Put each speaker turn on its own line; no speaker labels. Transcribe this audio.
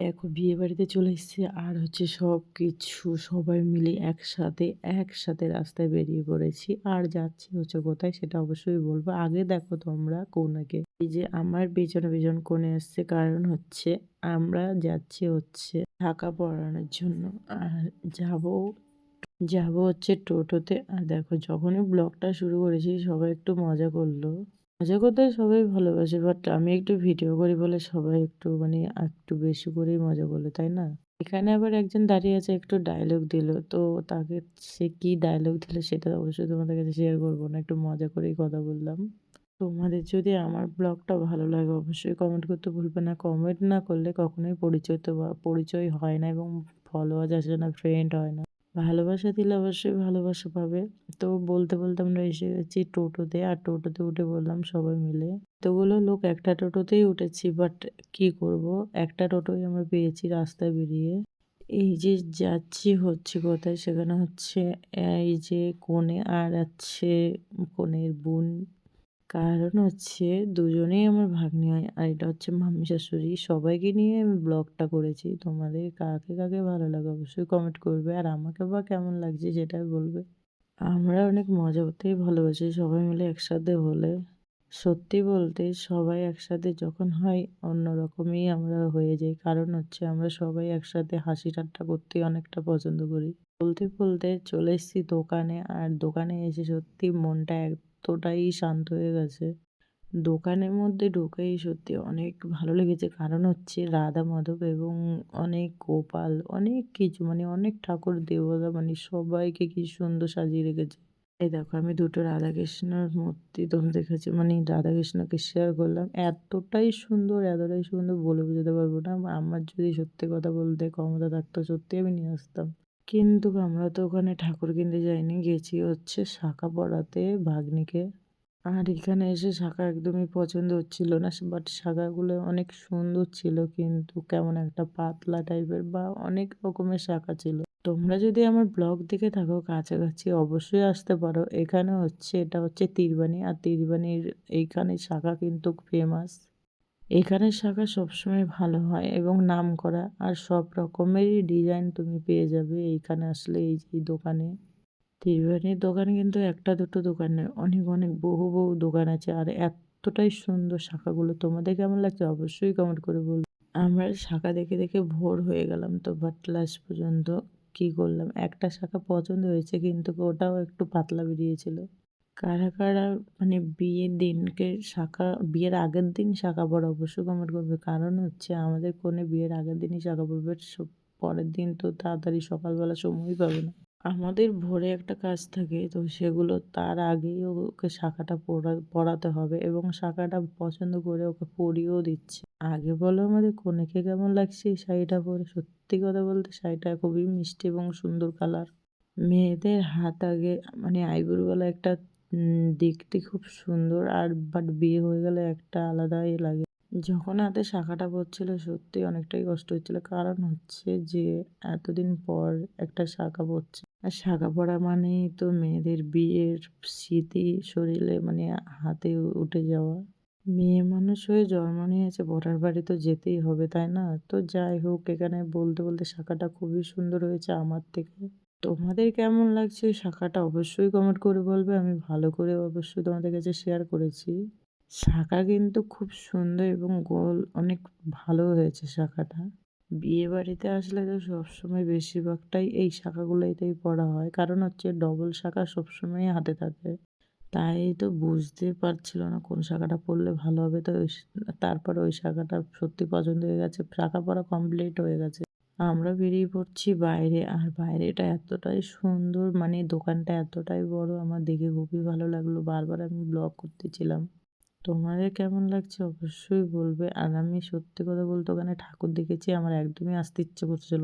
দেখো বিয়ে বাড়িতে চলে এসেছি। আর হচ্ছে সব কিছু সবাই মিলে একসাথে একসাথে রাস্তায় বেরিয়ে পড়েছি। আর যাচ্ছি হচ্ছে কোথায় সেটা অবশ্যই বলব। আগে দেখো তোমরা কোনাকে এই যে আমার পেছনে পেছন কোণে আসছে কারণ হচ্ছে আমরা যাচ্ছি হচ্ছে ঢাকা পড়ানোর জন্য। আর যাব যাব হচ্ছে টোটোতে। আর দেখো যখনই ব্লগটা শুরু করেছি সবাই একটু মজা করল। মজা করতে সবাই ভালোবাসে বাট আমি একটু ভিডিও করি বলে সবাই একটু মানে একটু বেশি করেই মজা করল, তাই না? এখানে আবার একজন দাঁড়িয়ে আছে, একটু ডায়লগ দিল, তো তাকে সে কি ডায়লগ দিল সেটা অবশ্যই তোমাদের কাছে শেয়ার করব না, একটু মজা করেই কথা বললাম। তোমাদের যদি আমার ব্লগটা ভালো লাগে অবশ্যই কমেন্ট করতে ভুলবে না কমেন্ট না করলে কখনোই পরিচয় তো পরিচয় হয় না এবং ফলোয়ার্স আসে না ফ্রেন্ড হয় না। ভালোবাসা দিলে অবশ্যই ভালোবাসা পাবে। তো বলতে বলতে আমরা এসে গেছি টোটোতে আর টোটোতে উঠে বললাম সবাই মিলে। এতগুলো লোক একটা টোটোতেই উঠেছি বাট কি করব? একটা টোটোই আমরা পেয়েছি রাস্তায় বেরিয়ে। এই যে যাচ্ছি হচ্ছে কোথায়? সেখানে হচ্ছে এই যে কোণে আর আছে কোণের বোন। কারণ হচ্ছে দুজনেই আমার ভাগ্নি হয়, আর এটা হচ্ছে মাম্মি শাশুড়ি। সবাইকে নিয়ে আমি ব্লগটা করেছি। তোমাদের কাকে কাকে ভালো লাগে অবশ্যই কমেন্ট করবে, আর আমাকে বা কেমন লাগছে সেটাই বলবে। আমরা অনেক মজা করতেই ভালোবাসি সবাই মিলে একসাথে হলে। সত্যি বলতে সবাই একসাথে যখন হয়, অন্যরকমই আমরা হয়ে যাই। কারণ হচ্ছে আমরা সবাই একসাথে হাসি ঠাট্টা করতে অনেকটা পছন্দ করি। বলতে বলতে চলে এসেছি দোকানে আর দোকানে এসে সত্যি মনটা এতটাই শান্ত হয়ে গেছে। দোকানের মধ্যে ঢুকেই সত্যি অনেক ভালো লেগেছে। কারণ হচ্ছে রাধা মাধব এবং অনেক গোপাল, অনেক কিছু মানে অনেক ঠাকুর, দেবতা মানে সবাইকে কি সুন্দর সাজিয়ে রেখেছে। এই দেখো, আমি দুটো রাধাকৃষ্ণর মূর্তি তোমাদের দেখেছি মানে রাধাকৃষ্ণকে শেয়ার করলাম। এতটাই সুন্দর এতটাই সুন্দর বলে বোঝাতে পারব না। আমার যদি সত্যি কথা বলতে ক্ষমতা থাকতো, সত্যি আমি নিয়ে আসতাম। কিন্তু আমরা তো ওখানে ঠাকুর কিনতে যাইনি, গেছি হচ্ছে শাখা পড়াতে ভাগ্নিকে। আর এখানে এসে শাখা একদমই পছন্দ হচ্ছিল না বাট শাখাগুলো অনেক সুন্দর ছিল, কিন্তু কেমন একটা পাতলা টাইপের বা অনেক রকমের শাখা ছিল। তোমরা যদি আমার ব্লগ দেখে থাকো কাছাকাছি, অবশ্যই আসতে পারো। এখানে হচ্ছে, এটা হচ্ছে তিরবানি, আর তিরবানির এইখানে শাখা কিন্তু ফেমাস এখানের শাখা সবসময় ভালো হয় এবং নাম করা আর সব রকমেরই ডিজাইন তুমি পেয়ে যাবে এইখানে আসলে এই যে দোকানে। ত্রিবেণীর দোকান কিন্তু একটা দুটো দোকান নয়, অনেক অনেক, বহু বহু দোকান আছে, আর এতটাই সুন্দর শাখাগুলো। তোমাদের কেমন লাগছে অবশ্যই কমেন্ট করে বল আমরা শাখা দেখে দেখে ভোর হয়ে গেলাম তো বাট লাস্ট পর্যন্ত কি করলাম? একটা শাখা পছন্দ হয়েছে কিন্তু ওটাও একটু পাতলা বেরিয়েছিল। কারা কারা মানে বিয়ের দিনকে শাখা, বিয়ের আগের দিন শাখা পড়া অবশ্যই কমেন্ট করবে। কারণ হচ্ছে আমাদের কোনে বিয়ের আগের দিনই শাখা পড়বে পরের দিন তো তাড়াতাড়ি সকালবেলা সময়ই পাবে না। আমাদের ভোরে একটা কাজ থাকে, তো সেগুলো তার আগেই ওকে শাখাটা পড়া, পড়াতে হবে এবং শাখাটা পছন্দ করে ওকে পরিয়েও দিচ্ছে। আগে বলো আমাদের কনেকে কেমন লাগছে এই শাড়িটা পরে? সত্যি কথা বলতে শাড়িটা খুবই মিষ্টি এবং সুন্দর কালার মেয়েদের হাত আগে মানে আইবুড়োবেলা একটা দেখতে খুব সুন্দর আর বাট বিয়ে হয়ে গেলে একটা আলাদাই লাগে। যখন হাতে শাখাটা পড়ছিল সত্যি অনেকটাই কষ্ট হচ্ছিল। কারণ হচ্ছে যে, এতদিন পর একটা শাখা পড়ছে আর শাখা পড়া মানেই তো মেয়েদের বিয়ের স্মৃতি শরীরে মানে হাতে উঠে যাওয়া। মেয়ে মানুষ হয়ে জন্ম নিয়েছে বরার বাড়ি তো যেতেই হবে, তাই না? তো যাই হোক, এখানে বলতে বলতে শাখাটা খুবই সুন্দর হয়েছে আমার থেকে। তোমাদের কেমন লাগছে? শাখাটা অবশ্যই কমেন্ট করে বলবে, আমি ভালো করে অবশ্যই তোমাদের কাছে শেয়ার করেছি। শাখা কিন্তু খুব সুন্দর এবং গোল, অনেক ভালো হয়েছে শাখাটা। বিয়ে বাড়িতে আসলে তো সবসময় বেশিরভাগটাই এই শাখাগুলোতেই পড়া হয়। কারণ হচ্ছে ডবল শাখা সবসময় হাতে থাকে। তাই তো বুঝতে পারছিল না কোন শাখাটা পড়লে ভালো হবে। তো তারপর ওই শাখাটা সত্যি পছন্দ হয়ে গেছে। শাখা পড়া কমপ্লিট হয়ে গেছে। আমরা বেরিয়ে পড়ছি বাইরে। আর বাইরেটা এতটাই সুন্দর মানে দোকানটা এতটাই বড়। আমার দেখে খুবই ভালো লাগল। বারবার আমি ব্লগ করতেছিলাম। তোমাদের কেমন লাগছে অবশ্যই বলবে। আর আমি সত্যি কথা বলতে ওখানে ঠাকুর দেখেছি, আমার একদমই আসতে ইচ্ছে করছিল